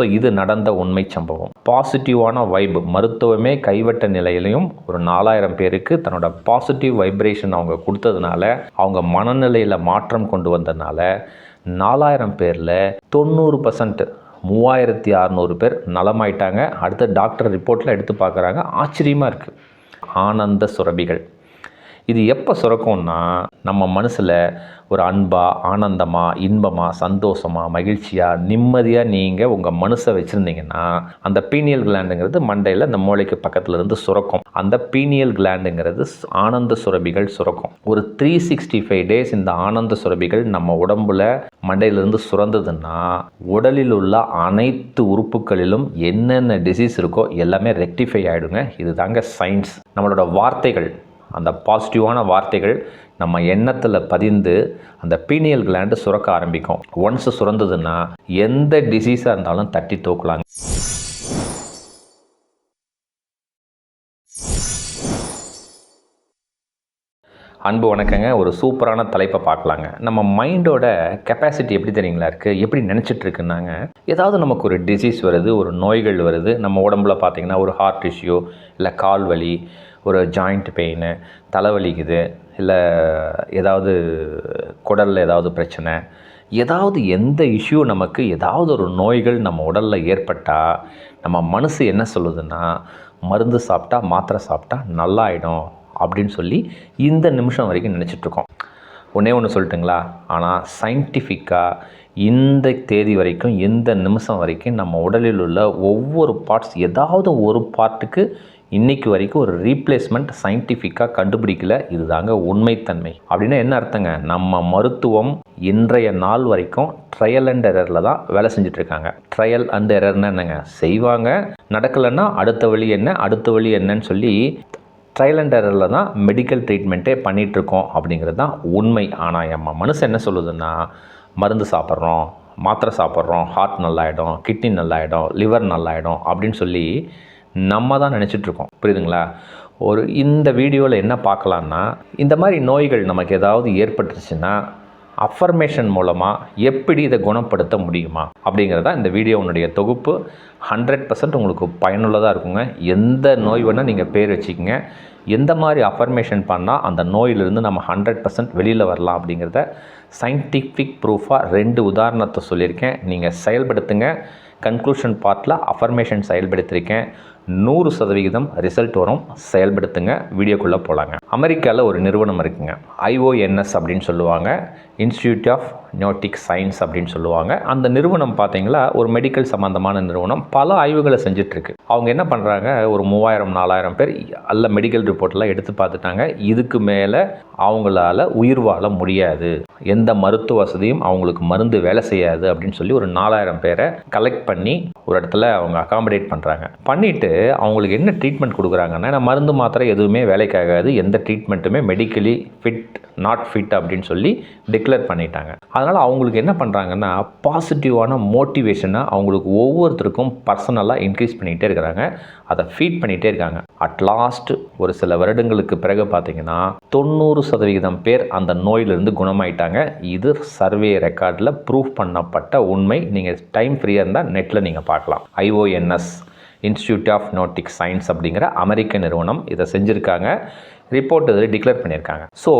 So இது நடந்த உண்மை சம்பவம். பாசிட்டிவான வைப் மருத்துவமே கைவட்ட நிலையிலையும் ஒரு நாலாயிரம் பேருக்கு தன்னோட பாசிட்டிவ் வைப்ரேஷன் அவங்க கொடுத்ததுனால அவங்க மனநிலையில் மாற்றம் கொண்டு வந்ததுனால நாலாயிரம் பேரில் தொண்ணூறு பர்சன்ட் மூவாயிரத்தி அறநூறு பேர் நலமாயிட்டாங்க. அடுத்த டாக்டர் ரிப்போர்ட்டில் எடுத்து பார்க்குறாங்க. ஆச்சரியமாக இருக்குது ஆனந்த சுரபிகள். இது எப்போ சுரக்கும்னா நம்ம மனசில் ஒரு அன்பா ஆனந்தமா இன்பமா சந்தோஷமா மகிழ்ச்சியாக நிம்மதியாக நீங்கள் உங்கள் மனசை வச்சுருந்தீங்கன்னா அந்த பீனியல் கிளாண்டுங்கிறது மண்டையில் அந்த மூளைக்கு பக்கத்தில் இருந்து சுரக்கும். அந்த பீனியல் கிளாண்டுங்கிறது ஆனந்த சுரபிகள் சுரக்கும். ஒரு த்ரீ சிக்ஸ்டி ஃபைவ் டேஸ் இந்த ஆனந்த சுரபிகள் நம்ம உடம்புல மண்டையிலிருந்து சுரந்ததுன்னா உடலில் உள்ள அனைத்து உறுப்புகளிலும் என்னென்ன டிசீஸ் இருக்கோ எல்லாமே ரெக்டிஃபை ஆகிடுங்க இதுதாங்க சயின்ஸ் நம்மளோட வார்த்தைகள். அந்த பாசிட்டிவான வார்த்தைகள் நம்ம எண்ணத்தில் பதிந்து அந்த பீனியல் கிளாண்டு சுரக்க ஆரம்பிக்கும். ஒன்ஸ் சுரந்ததுன்னா எந்த டிசீஸாக இருந்தாலும் தட்டி தூக்கலாங்க. அன்பு வணக்கங்க. ஒரு சூப்பரான தலைப்பை பார்க்கலாங்க. நம்ம மைண்டோட கெப்பாசிட்டி எப்படி தெரியுங்களா இருக்குது எப்படி நினச்சிட்டு இருக்குன்னாங்க ஏதாவது நமக்கு ஒரு டிசீஸ் வருது ஒரு நோய்கள் வருது நம்ம உடம்புல பார்த்தீங்கன்னா ஒரு ஹார்ட் இஷ்யூ இல்லை கால் வலி ஒரு ஜாயிண்ட் பெயின் தலைவலிக்குது இல்லை ஏதாவது குடலில் ஏதாவது பிரச்சனை ஏதாவது எந்த இஷ்யூ நமக்கு ஏதாவது ஒரு நோய்கள் நம்ம உடலில் ஏற்பட்டால் நம்ம மனசு என்ன சொல்லுதுன்னா மருந்து சாப்பிட்டா மாத்திரை சாப்பிட்டா நல்லாயிடும் அப்படின்னு சொல்லி இந்த நிமிஷம் வரைக்கும் நினச்சிட்ருக்கோம். ஒன்றே ஒன்று சொல்லட்டுங்களா? ஆனால் சயின்டிஃபிக்காக இந்த தேதி வரைக்கும் இந்த நிமிஷம் வரைக்கும் நம்ம உடலில் உள்ள ஒவ்வொரு பார்ட்ஸ் ஏதாவது ஒரு பார்ட்டுக்கு இன்னைக்கு வரைக்கும் ஒரு ரீப்ளேஸ்மெண்ட் சயின்டிஃபிக்காக கண்டுபிடிக்கல. இதுதாங்க உண்மைத்தன்மை. அப்படின்னா என்ன அர்த்தங்க? நம்ம மருத்துவம் இன்றைய நாள் வரைக்கும் ட்ரையல் அண்ட் எரரில் தான் வேலை செஞ்சிட்ருக்காங்க. ட்ரையல் அண்ட் எரர்னா என்னங்க? செய்வாங்க. நடக்கலைன்னா அடுத்த வழி என்ன? அடுத்த வழி என்னன்னு சொல்லி ட்ரையல் அண்ட் எரரில் தான் மெடிக்கல் ட்ரீட்மெண்ட்டே பண்ணிகிட்ருக்கோம் அப்படிங்கிறது தான் உண்மை. ஆனால் நம்ம மனசு என்ன சொல்லுதுன்னா மருந்து சாப்பிட்றோம் மாத்திரை சாப்பிட்றோம் ஹார்ட் நல்லாயிடும் கிட்னி நல்லாயிடும் லிவர் நல்லாயிடும் அப்படின்னு சொல்லி நம்ம தான் நினச்சிட்ருக்கோம். புரியுதுங்களா? ஒரு இந்த வீடியோவில் என்ன பார்க்கலான்னா இந்த மாதிரி நோய்கள் நமக்கு ஏதாவது ஏற்பட்டுருச்சுன்னா அஃபர்மேஷன் மூலமாக எப்படி இதை குணப்படுத்த முடியுமா? அப்படிங்கிறதா இந்த வீடியோனுடைய தொகுப்பு. ஹண்ட்ரட் பர்சன்ட் உங்களுக்கு பயனுள்ளதாக இருக்குங்க. எந்த நோய் வேணால் நீங்கள் பேர் வச்சுக்கோங்க. எந்த மாதிரி அஃபர்மேஷன் பண்ணால் அந்த நோயிலிருந்து நம்ம ஹண்ட்ரட் பர்சன்ட் வெளியில் வரலாம் அப்படிங்கிறத சயின்டிஃபிக் ப்ரூஃபாக ரெண்டு உதாரணத்தை சொல்லியிருக்கேன். நீங்கள் செயல்படுத்துங்க. கன்க்ளூஷன் பார்ட்டில் அஃபர்மேஷன் செயல்படுத்தியிருக்கேன் நூறு சதவிகிதம் ரிசல்ட் வரும். செயல்படுத்துங்க. வீடியோக்குள்ளே போகலாங்க அமெரிக்காவில் ஒரு நிறுவனம் இருக்குங்க. ஐஓஎன்எஸ் அப்படின்னு சொல்லுவாங்க. இன்ஸ்டியூட் ஆஃப் நியோட்டிக் சயின்ஸ் அப்படின்னு சொல்லுவாங்க. அந்த நிறுவனம் பார்த்தீங்களா? ஒரு மெடிக்கல் சம்மந்தமான நிறுவனம். பல ஆய்வுகளை செஞ்சிட்ருக்கு. அவங்க என்ன பண்ணுறாங்க ஒரு மூவாயிரம் நாலாயிரம் பேர் அல்ல மெடிக்கல் ரிப்போர்ட்லாம் எடுத்து பார்த்துட்டாங்க. இதுக்கு மேலே அவங்களால உயிர் வாழ முடியாது. எந்த மருத்துவ வசதியும் அவங்களுக்கு மருந்து வேலை செய்யாது அப்படின்னு சொல்லி ஒரு நாலாயிரம் பேரை கலெக்ட் பண்ணி ஒரு இடத்துல அவங்க அகாமடேட் பண்ணுறாங்க பண்ணிவிட்டு அவங்களுக்கு என்ன ட்ரீட்மெண்ட் கொடுக்குறாங்கன்னா ஏன்னா மருந்து மாத்திரை எதுவுமே வேலைக்காகாது. எந்த ட்ரீட்மெண்ட்டுமே மெடிக்கலி ஃபிட் நாட் ஃபிட் அப்படின்னு சொல்லி டிக்ளேர் பண்ணிட்டாங்க. அதனால் அவங்களுக்கு என்ன பண்ணுறாங்கன்னா பாசிட்டிவான மோட்டிவேஷனை அவங்களுக்கு ஒவ்வொருத்தருக்கும் பர்சனலாக இன்க்ரீஸ் பண்ணிகிட்டே இருக்கிறாங்க. அதை ஃபீட் பண்ணிகிட்டே இருக்காங்க. அட் லாஸ்ட் ஒரு சில வருடங்களுக்கு பிறகு பார்த்தீங்கன்னா தொண்ணூறு சதவிகிதம் பேர் அந்த நோயிலிருந்து குணமாயிட்டாங்க. இது சர்வே ரெக்கார்டில் ப்ரூஃப் பண்ணப்பட்ட உண்மை. நீங்கள் டைம் ஃப்ரீயாக இருந்தால் நெட்டில் நீங்கள் பார்க்கலாம். IONS institute of noetic science அப்படிங்கிற அமெரிக்க நிறுவனம் இதை செஞ்சுருக்காங்க. ரிப்போர்ட் இது டிக்ளேர் பண்ணியிருக்காங்க. ஸோ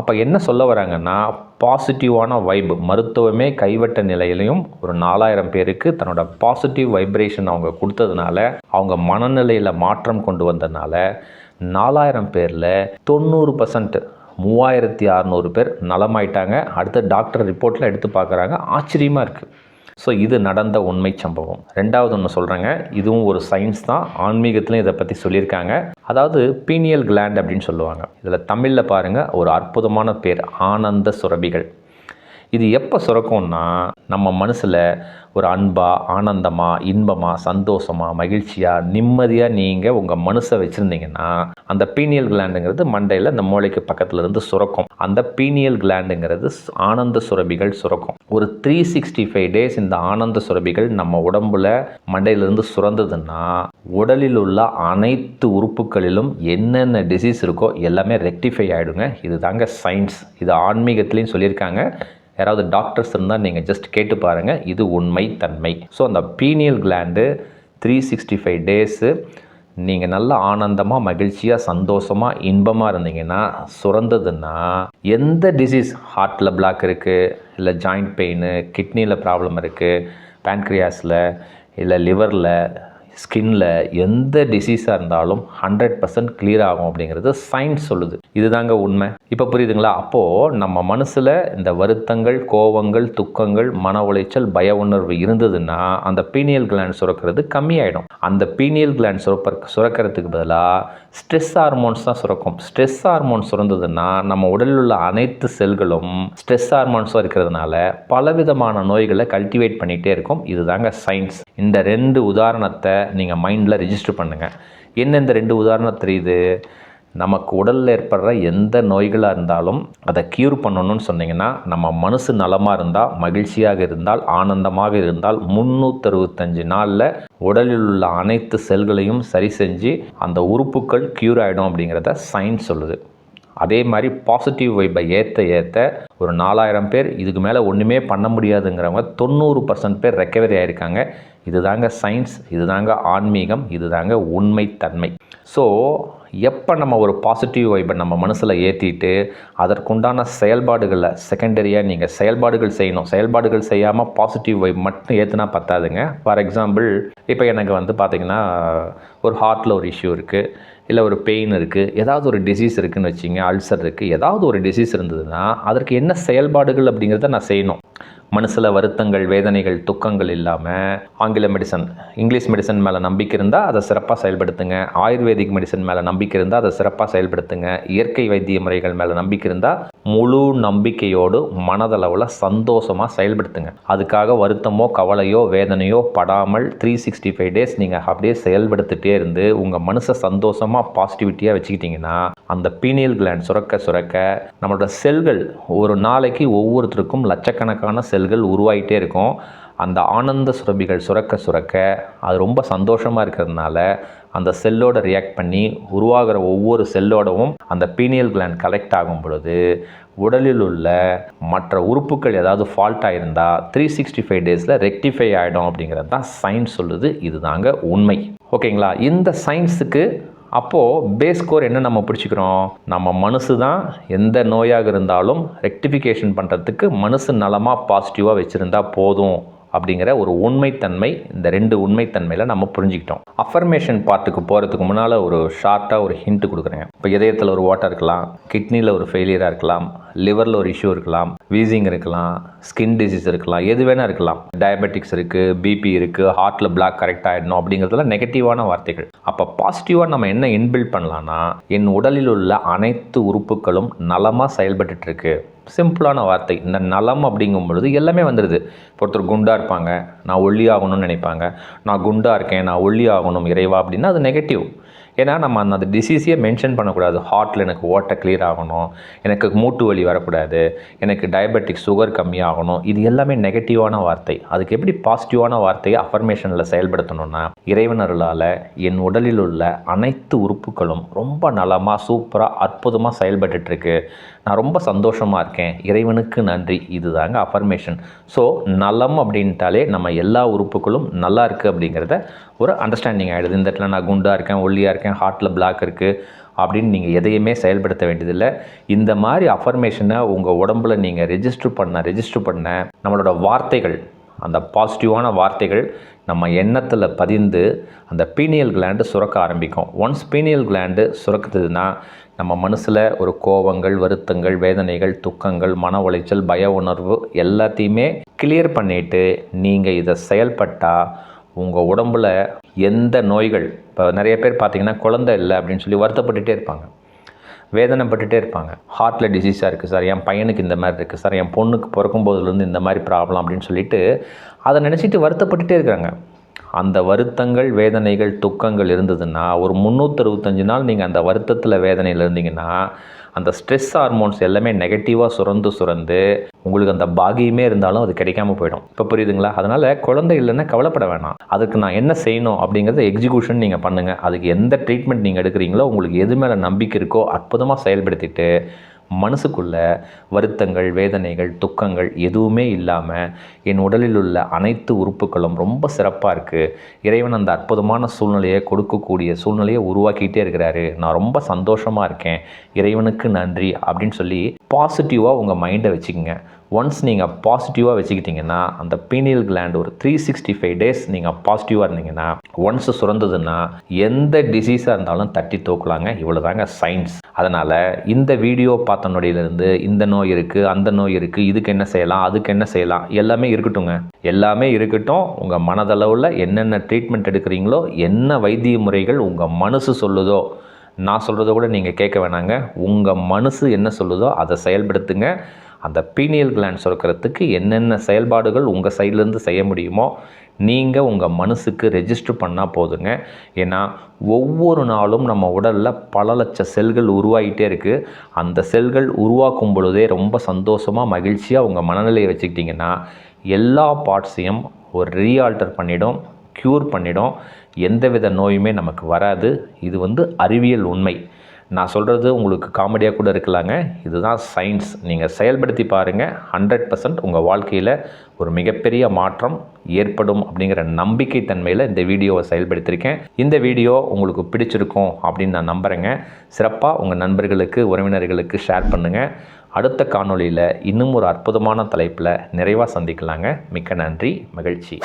அப்போ என்ன சொல்ல வராங்கன்னா பாசிட்டிவான வைப் மருத்துவமே கைவட்ட நிலையிலையும் ஒரு நாலாயிரம் பேருக்கு தன்னோட பாசிட்டிவ் வைப்ரேஷன் அவங்க கொடுத்ததுனால அவங்க மனநிலையில் மாற்றம் கொண்டு வந்ததுனால நாலாயிரம் பேரில் தொண்ணூறு பர்சன்ட் மூவாயிரத்தி அறநூறு பேர் நலமாயிட்டாங்க. அடுத்த டாக்டர் ரிப்போர்ட்டில் எடுத்து பார்க்குறாங்க. ஆச்சரியமாக இருக்குது ஸோ இது நடந்த உண்மை சம்பவம். ரெண்டாவது ஒன்று சொல்கிறேங்க இதுவும் ஒரு சயின்ஸ் தான். ஆன்மீகத்திலையும் இதை பற்றி சொல்லியிருக்காங்க. அதாவது பீனியல் கிளாண்ட் அப்படின்னு சொல்லுவாங்க. இதில் தமிழில் பாருங்கள் ஒரு அற்புதமான பேர் ஆனந்த சுரபிகள். இது எப்போ சுரக்கும்னா நம்ம மனசில் ஒரு அன்பாக ஆனந்தமாக இன்பமாக சந்தோஷமா மகிழ்ச்சியாக நிம்மதியாக நீங்கள் உங்கள் மனசை வச்சுருந்தீங்கன்னா அந்த பீனியல் கிளாண்டுங்கிறது மண்டையில் அந்த மூளைக்கு பக்கத்தில் இருந்து சுரக்கும். அந்த பீனியல் கிளாண்டுங்கிறது ஆனந்த சுரபிகள் சுரக்கும். ஒரு த்ரீ சிக்ஸ்டி ஃபைவ் டேஸ் இந்த ஆனந்த சுரபிகள் நம்ம உடம்புல மண்டையிலிருந்து சுரந்ததுன்னா உடலில் உள்ள அனைத்து உறுப்புகளிலும் என்னென்ன டிசீஸ் இருக்கோ எல்லாமே ரெக்டிஃபை ஆகிடுங்க இதுதாங்க சயின்ஸ் இது ஆன்மீகத்துலேயும் சொல்லியிருக்காங்க. யாராவது டாக்டர்ஸ் இருந்தால் நீங்கள் ஜஸ்ட் கேட்டு பாருங்கள் இது உண்மை தன்மை. ஸோ அந்த pineal gland three sixty five days நீங்கள் நல்லா ஆனந்தமாக மகிழ்ச்சியாக சந்தோஷமாக இன்பமாக இருந்தீங்கன்னா சுரந்ததுன்னா எந்த டிசீஸ் ஹார்ட்டில் பிளாக் இருக்குது இல்லை ஜாயிண்ட் பெயின் கிட்னியில் ப்ராப்ளம் இருக்குது பேன்க்ரியாஸில் இல்லை லிவரில் ஸ்கின்னில் எந்த டிசீஸாக இருந்தாலும் ஹண்ட்ரட் பர்சன்ட் கிளியர் ஆகும் அப்படிங்கிறது சயின்ஸ் சொல்லுது. இதுதாங்க உண்மை. இப்போ புரியுதுங்களா? அப்போது நம்ம மனசில் இந்த வருத்தங்கள் கோவங்கள் துக்கங்கள் மன உளைச்சல் பய உணர்வு இருந்ததுன்னா அந்த பீனியல் கிளாண்ட் சுரக்கிறது கம்மியாயிடும். அந்த பீனியல் கிளாண்ட் சுரப்ப சுரக்கிறதுக்கு பதிலாக ஸ்ட்ரெஸ் ஹார்மோன்ஸ் தான் சுரக்கும். ஸ்ட்ரெஸ் ஹார்மோன் சுரந்ததுன்னா நம்ம உடலில் உள்ள அனைத்து செல்களும் ஸ்ட்ரெஸ் ஹார்மோன்ஸாக இருக்கிறதுனால பலவிதமான நோய்களை கல்டிவேட் பண்ணிகிட்டே இருக்கும். இதுதாங்க சயின்ஸ் இந்த ரெண்டு உதாரணத்தை நீங்கள் மைண்டில் ரிஜிஸ்டர் பண்ணுங்கள் என்ன இந்த ரெண்டு உதாரணம் தெரியுது? நமக்கு உடலில் ஏற்படுற எந்த நோய்களாக இருந்தாலும் அதை க்யூர் பண்ணணும்னு சொன்னீங்கன்னா நம்ம மனசு நலமாக இருந்தால் மகிழ்ச்சியாக இருந்தால் ஆனந்தமாக இருந்தால் முந்நூற்றறுபத்தஞ்சு நாளில் உடலில் உள்ள அனைத்து செல்களையும் சரி செஞ்சு அந்த உறுப்புகள் க்யூர் ஆகிடும் அப்படிங்கிறத சயின்ஸ் சொல்லுது. அதே மாதிரி பாசிட்டிவ் வைப்பை ஏற்ற ஏற்ற ஒரு நாலாயிரம் பேர் இதுக்கு மேலே ஒன்றுமே பண்ண முடியாதுங்கிறவங்க தொண்ணூறு பர்சன்ட் பேர் ரெக்கவரி ஆகிருக்காங்க இதுதாங்க சயின்ஸ் இதுதாங்க ஆன்மீகம் இதுதாங்க உண்மைத்தன்மை. ஸோ எப்போ நம்ம ஒரு பாசிட்டிவ் வைப்பை நம்ம மனசில் ஏற்றிட்டு அதற்குண்டான செயல்பாடுகளை செகண்டரியாக நீங்கள் செயல்பாடுகள் செய்யணும். செயல்பாடுகள் செய்யாமல் பாசிட்டிவ் வைப் மட்டும் ஏற்றுனா பத்தாதுங்க. ஃபார் எக்ஸாம்பிள் இப்போ எனக்கு வந்து பார்த்திங்கன்னா ஒரு ஹார்ட்டில் ஒரு இஷ்யூ இருக்குது இல்லை ஒரு பெயின் இருக்குது ஏதாவது ஒரு டிசீஸ் இருக்குதுன்னு வச்சிங்க அல்சர் இருக்குது ஏதாவது ஒரு டிசீஸ் இருந்ததுன்னா அதற்கு என்ன செயல்பாடுகள் அப்படிங்கிறத நான் செய்யணும். மனசில் வருத்தங்கள் வேதனைகள் துக்கங்கள் இல்லாமல் ஆங்கில மெடிசன் இங்கிலீஷ் மெடிசன் மேலே நம்பிக்கை இருந்தால் அதை சிறப்பாக செயல்படுத்துங்க. ஆயுர்வேதிக் மெடிசன் மேலே நம்பிக்கை இருந்தால் அதை சிறப்பாக செயல்படுத்துங்க. இயற்கை வைத்திய முறைகள் மேலே நம்பிக்கை இருந்தால் முழு நம்பிக்கையோடு மனதளவில் சந்தோஷமாக செயல்படுத்துங்க. அதுக்காக வருத்தமோ கவலையோ வேதனையோ படாமல் த்ரீ சிக்ஸ்டி ஃபைவ் டேஸ் நீங்கள் அப்படியே செயல்படுத்திட்டே இருந்து உங்கள் மனசை சந்தோஷமாக பாசிட்டிவிட்டியாக வச்சுக்கிட்டிங்கன்னா அந்த பீனியல் கிளாண்ட் சுரக்க சுரக்க நம்மளோட செல்கள் ஒரு நாளைக்கு ஒவ்வொருத்தருக்கும் லட்சக்கணக்கான செல்கள் உருவாகிட்டே இருக்கும். அந்த ஆனந்த சுரபிகள் சுரக்க சுரக்க அது ரொம்ப சந்தோஷமாக இருக்கிறதுனால அந்த செல்லோட ரியாக்ட் பண்ணி உருவாகிற ஒவ்வொரு செல்லோடவும் அந்த பீனியல் கிளாண்ட் கலெக்ட் ஆகும் பொழுது உடலில் உள்ள மற்ற உறுப்புகள் ஏதாவது ஃபால்ட்டாக இருந்தால் த்ரீ சிக்ஸ்டி ஃபைவ் டேஸில் ரெக்டிஃபை ஆகிடும் அப்படிங்கிறது தான் சயின்ஸ் சொல்லுது. இதுதாங்க உண்மை. ஓகேங்களா இந்த சயின்ஸுக்கு அப்போது பேஸ் ஸ்கோர் என்ன நம்ம பிடிச்சிக்கிறோம்? நம்ம மனசு தான் எந்த நோயாக இருந்தாலும் ரெக்டிஃபிகேஷன் பண்ணுறதுக்கு மனசு நலமாக பாசிட்டிவாக வச்சுருந்தா போதும் அப்படிங்கிற ஒரு உண்மைத்தன்மை இந்த ரெண்டு உண்மைத்தன்மையில் நம்ம புரிஞ்சுக்கிட்டோம். அஃபர்மேஷன் பார்ட்டுக்கு போகிறதுக்கு முன்னால் ஒரு ஷார்ட்டாக ஒரு ஹிண்ட் கொடுக்குறேன் இப்போ இதயத்தில் ஒரு ஓட்டாக இருக்கலாம் கிட்னியில் ஒரு ஃபெயிலியராக இருக்கலாம் லிவரில் ஒரு இஷ்யூ இருக்கலாம் வீசிங் இருக்கலாம் ஸ்கின் டிசீஸ் இருக்கலாம் எது வேணால் இருக்கலாம். டயபெட்டிக்ஸ் இருக்குது பிபி இருக்குது ஹார்ட்டில் பிளாக் கரெக்ட் ஆகிடணும் அப்படிங்கிறதுலாம் நெகட்டிவான வார்த்தைகள். அப்போ பாசிட்டிவாக நம்ம என்ன இன்பில்ட் பண்ணலான்னா என் உடலில் உள்ள அனைத்து உறுப்புகளும் நலமாக செயல்பட்டுருக்கு சிம்பிளான வார்த்தை இந்த நலம் அப்படிங்கும் பொழுது எல்லாமே வந்துடுது ஒருத்தர் குண்டாக இருப்பாங்க நான் ஒல்லி ஆகணும்னு நினைப்பாங்க. நான் குண்டாக இருக்கேன் நான் ஒல்லி ஆகணும் இறைவா அப்படின்னா அது நெகட்டிவ் ஏன்னா நம்ம அந்த அந்த டிசீஸையே மென்ஷன் பண்ணக்கூடாது. ஹார்ட்டில் எனக்கு ஓட்டை கிளியர் ஆகணும். எனக்கு மூட்டு வலி வரக்கூடாது. எனக்கு டயபெட்டிக் சுகர் கம்மியாகணும். இது எல்லாமே நெகட்டிவான வார்த்தை. அதுக்கு எப்படி பாசிட்டிவான வார்த்தையை அஃபர்மேஷனில் செயல்படுத்தணும்னா இறைவனர்களால் என் உடலில் உள்ள அனைத்து உறுப்புகளும் ரொம்ப நலமாக சூப்பராக அற்புதமாக செயல்பட்டுருக்கு நான் ரொம்ப சந்தோஷமாக இருக்கேன். இறைவனுக்கு நன்றி. இதுதாங்க அஃபர்மேஷன் ஸோ நலம் அப்படின்ட்டாலே நம்ம எல்லா உறுப்புகளும் நல்லா இருக்குது அப்படிங்கிறத ஒரு அண்டர்ஸ்டாண்டிங் ஆகிடுது இந்த இடத்துல நான் குண்டாக இருக்கேன் ஒல்லியாக இருக்கேன் ஹார்ட்டில் பிளாக் இருக்குது அப்படின்னு நீங்கள் எதையுமே செயல்படுத்த வேண்டியதில்லை. இந்த மாதிரி அஃபர்மேஷனை உங்கள் உடம்புல நீங்கள் ரெஜிஸ்டர் பண்ண ரெஜிஸ்டர் பண்ண நம்மளோட வார்த்தைகள் அந்த பாசிட்டிவான வார்த்தைகள் நம்ம எண்ணத்தில் பதிந்து அந்த பீனியல் கிளாண்டு சுரக்க ஆரம்பிக்கும். ஒன்ஸ் பீனியல் கிளாண்டு சுரக்குதுன்னா நம்ம மனசில் ஒரு கோவங்கள் வருத்தங்கள் வேதனைகள் துக்கங்கள் மன உளைச்சல் பய உணர்வு எல்லாத்தையுமே கிளியர் பண்ணிவிட்டு நீங்கள் இதை செயல்பட்டால் உங்கள் உடம்பில் எந்த நோய்கள் இப்போ நிறைய பேர் பார்த்தீங்கன்னா குழந்தை இல்லை அப்படின்னு சொல்லி வருத்தப்பட்டுகிட்டே இருப்பாங்க. வேதனைப்பட்டுட்டே இருப்பாங்க. ஹார்ட்டில் டிசீஸாக இருக்குது சார் என் பையனுக்கு இந்த மாதிரி இருக்குது சார் என் பொண்ணுக்கு பிறக்கும் போதுலேருந்து இந்த மாதிரி ப்ராப்ளம் அப்படின்னு சொல்லிட்டு அதை நினச்சிட்டு வருத்தப்பட்டுகிட்டே இருக்கிறாங்க அந்த வருத்தங்கள் வேதனைகள் துக்கங்கள் இருந்ததுன்னா ஒரு முந்நூற்றறுபத்தஞ்சு நாள் நீங்கள் அந்த வருத்தத்தில் வேதனையில் இருந்தீங்கன்னா அந்த ஸ்ட்ரெஸ் ஹார்மோன்ஸ் எல்லாமே நெகட்டிவாக சுரந்து சுரந்து உங்களுக்கு அந்த பாகியமே இருந்தாலும் அது கிடைக்காம போயிடும். இப்போ புரியுதுங்களா? அதனால் குழந்தை இல்லைன்னா கவலைப்பட வேணாம். அதுக்கு நான் என்ன செய்யணும் அப்படிங்கிறத எக்ஸிக்யூஷன் நீங்கள் பண்ணுங்கள் அதுக்கு எந்த ட்ரீட்மெண்ட் நீங்கள் எடுக்கிறீங்களோ உங்களுக்கு எது மேலே நம்பிக்கை இருக்கோ அற்புதமாக செயல்படுத்திட்டு மனசுக்குள்ள வருத்தங்கள் வேதனைகள் துக்கங்கள் எதுவுமே இல்லாமல் என் உடலில் உள்ள அனைத்து உறுப்புகளும் ரொம்ப சிறப்பாக இருக்குது இறைவன் அந்த அற்புதமான சூழ்நிலையை கொடுக்கக்கூடிய சூழ்நிலையை உருவாக்கிட்டே இருக்கிறாரு. நான் ரொம்ப சந்தோஷமாக இருக்கேன். இறைவனுக்கு நன்றி அப்படின்னு சொல்லி பாசிட்டிவாக உங்கள் மைண்டை வச்சுக்கோங்க. ஒன்ஸ் நீங்கள் பாசிட்டிவாக வச்சுக்கிட்டிங்கன்னா அந்த பீனியல் கிளாண்ட் ஒரு த்ரீ சிக்ஸ்டி ஃபைவ் டேஸ் நீங்கள் பாசிட்டிவாக இருந்தீங்கன்னா ஒன்ஸ் சுரந்ததுன்னா எந்த டிசீஸாக இருந்தாலும் தட்டி தூக்கலாங்க. இவ்வளோதாங்க சயின்ஸ் அதனால் இந்த வீடியோ பார்த்த நொடியிலேருந்து இந்த நோய் இருக்குது அந்த நோய் இருக்குது இதுக்கு என்ன செய்யலாம் அதுக்கு என்ன செய்யலாம் எல்லாமே இருக்கட்டுங்க. எல்லாமே இருக்கட்டும் உங்கள் மனதளவில் என்னென்ன ட்ரீட்மெண்ட் எடுக்கிறீங்களோ என்ன வைத்திய முறைகள் உங்கள் மனசு சொல்லுதோ நான் சொல்கிறத கூட நீங்கள் கேட்க வேணாங்க. உங்கள் மனசு என்ன சொல்லுதோ அதை செயல்படுத்துங்க. அந்த பீனியல் கிளாண்ட் சுரக்கிறதுக்கு என்னென்ன செயல்பாடுகள் உங்கள் சைட்லேருந்து செய்ய முடியுமோ நீங்கள் உங்கள் மனசுக்கு ரெஜிஸ்டர் பண்ணால் போதுங்க. ஏன்னா ஒவ்வொரு நாளும் நம்ம உடலில் பல லட்ச செல்கள் உருவாகிட்டே இருக்குது அந்த செல்கள் உருவாக்கும் பொழுதே ரொம்ப சந்தோஷமாக மகிழ்ச்சியாக உங்கள் மனநிலையை வச்சுக்கிட்டிங்கன்னா எல்லா பார்ட்ஸையும் ஒரு ரீஆல்டர் பண்ணிடும் க்யூர் பண்ணிடும். எந்தவித நோயுமே நமக்கு வராது. இது வந்து அறிவியல் உண்மை. நான் சொல்கிறது உங்களுக்கு காமெடியாக கூட இருக்கலாங்க. இதுதான் சயின்ஸ். நீங்கள் செயல்படுத்தி பாருங்கள் ஹண்ட்ரட் பர்சன்ட் உங்கள் வாழ்க்கையில் ஒரு மிகப்பெரிய மாற்றம் ஏற்படும் அப்படிங்கிற நம்பிக்கை தன்மையில் இந்த வீடியோவை செயல்படுத்தியிருக்கேன் இந்த வீடியோ உங்களுக்கு பிடிச்சிருக்கும் அப்படின்னு நான் நம்புகிறேங்க சிறப்பாக உங்கள் நண்பர்களுக்கு உறவினர்களுக்கு ஷேர் பண்ணுங்கள் அடுத்த காணொளியில் இன்னும் ஒரு அற்புதமான தலைப்பில் நிறைவாக சந்திக்கலாங்க. மிக்க நன்றி. மகிழ்ச்சி.